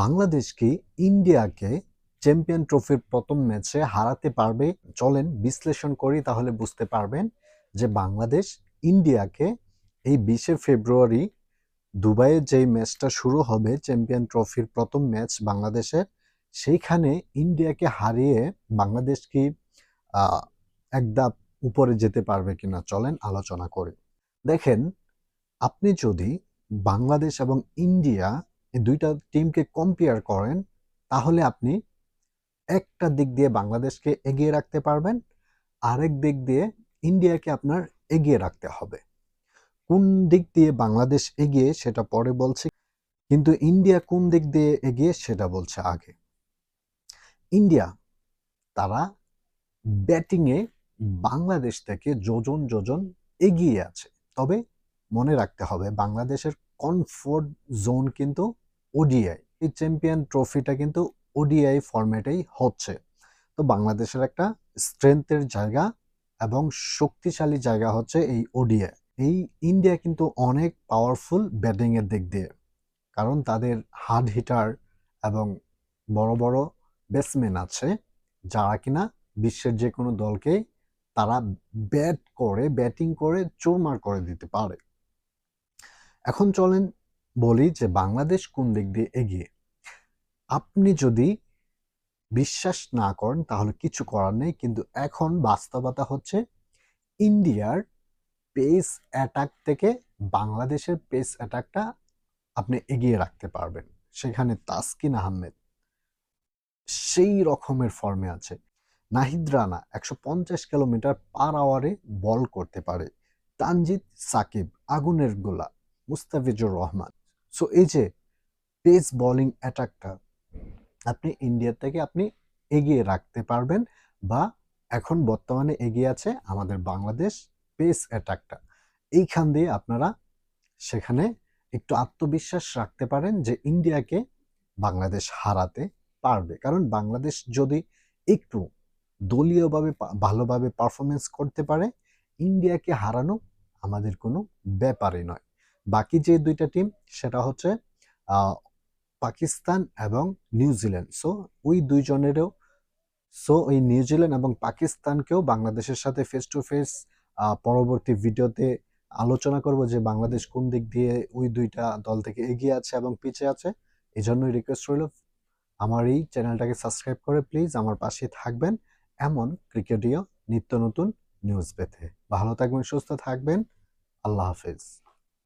বাংলাদেশ কি ইন্ডিয়াকে চ্যাম্পিয়ন ট্রফির প্রথম ম্যাচে হারাতে পারবে চলেন বিশ্লেষণ করি তাহলে বুঝতে পারবেন যে বাংলাদেশ ইন্ডিয়াকে এই বিশে ফেব্রুয়ারি দুবাইয়ে যেই ম্যাচটা শুরু হবে চ্যাম্পিয়ন ট্রফির প্রথম ম্যাচ বাংলাদেশের সেইখানে ইন্ডিয়াকে হারিয়ে বাংলাদেশ কি আহ, এক ধাপ উপরে যেতে পারবে কিনা চলেন আলোচনা করি। দেখেন আপনি যদি বাংলাদেশ এবং ইন্ডিয়া এই দুইটা টিমকে কম্পেয়ার করেন, তাহলে আপনি একটা দিক দিয়ে বাংলাদেশকে এগিয়ে রাখতে পারবেন, আরেক দিক দিয়ে ইন্ডিয়াকে আপনার এগিয়ে রাখতে হবে। কোন দিক দিয়ে বাংলাদেশ এগিয়ে সেটা পরে বলছি, কিন্তু ইন্ডিয়া কোন দিক দিয়ে এগিয়ে সেটা বলছে আগে। ইন্ডিয়া, তারা ব্যাটিংয়ে বাংলাদেশ থেকে যোজন যোজন এগিয়ে আছে। তবে মনে রাখতে হবে, বাংলাদেশের কমফোর্ট জোন কিন্তু ওডিআই এই চ্যাম্পিয়ন ট্রফিটা কিন্তু ওডিআই ফরম্যাটেই হচ্ছে। তো বাংলাদেশের একটা স্ট্রেংথের জায়গা এবং শক্তিশালী জায়গা হচ্ছে এই ওডিআই এই ইন্ডিয়া কিন্তু অনেক পাওয়ারফুল ব্যাটিংয়ের দিক দিয়ে, কারণ তাদের হার্ড হিটার এবং বড় বড় ব্যাটসম্যান আছে, যারা কিনা বিশ্বের যে কোনো দলকে তারা ব্যাট করে ব্যাটিং করে, চুরমার করে দিতে পারে। এখন চলেন বলি যে বাংলাদেশ কোন দিক দিয়ে এগিয়ে? আপনি যদি বিশ্বাস না করেন, তাহলে কিছু করার নেই। কিন্তু এখন বাস্তবতা হচ্ছে ইন্ডিয়ার পেস অ্যাটাক থেকে বাংলাদেশের পেস অ্যাটাকটা আপনি এগিয়ে রাখতে পারবেন। সেখানে তাসকিন আহমেদ সেই রকমের ফর্মে আছে। নাহিদ রানা একশো পঞ্চাশ কিলোমিটার পার আওয়ারে বল করতে পারে। তানজিদ সাকিব আগুনের গোলা, মুস্তাফিজুর রহমান। সো এই যে পেস বোলিং অ্যাটাকটা আপনি ইন্ডিয়ার থেকে আপনি এগিয়ে রাখতে পারবেন বা এখন বর্তমানে এগিয়ে আছে আমাদের বাংলাদেশ পেস অ্যাটাকটা এইখান দিয়ে আপনারা সেখানে একটু আত্মবিশ্বাস রাখতে পারেন যে ইন্ডিয়াকে বাংলাদেশ হারাতে পারবে। কারণ বাংলাদেশ যদি একটু দলীয়ভাবে ভালোভাবে পারফরমেন্স করতে পারে ইন্ডিয়াকে হারানো আমাদের কোনো ব্যাপারই নয়। বাকি যে দুইটা টিম সেটা হচ্ছে পাকিস্তান এবং নিউজিল্যান্ড সো ওই দুইজনেরও সো ওই নিউজিল্যান্ড এবং পাকিস্তানকেও বাংলাদেশের সাথে ফেস টু ফেস পরবর্তী ভিডিওতে আলোচনা করব যে বাংলাদেশ কোন দিক দিয়ে ওই দুইটা দল থেকে এগিয়ে আছে এবং পিছিয়ে আছে। এই জন্যই রিকোয়েস্ট রইল, আমার এই চ্যানেলটাকে সাবস্ক্রাইব করে প্লিজ আমার পাশে থাকবেন এমন ক্রিকেটীয় নিত্য নতুন নিউজ পেতে। ভালো থাকবেন, সুস্থ থাকবেন, আল্লাহ হাফেজ।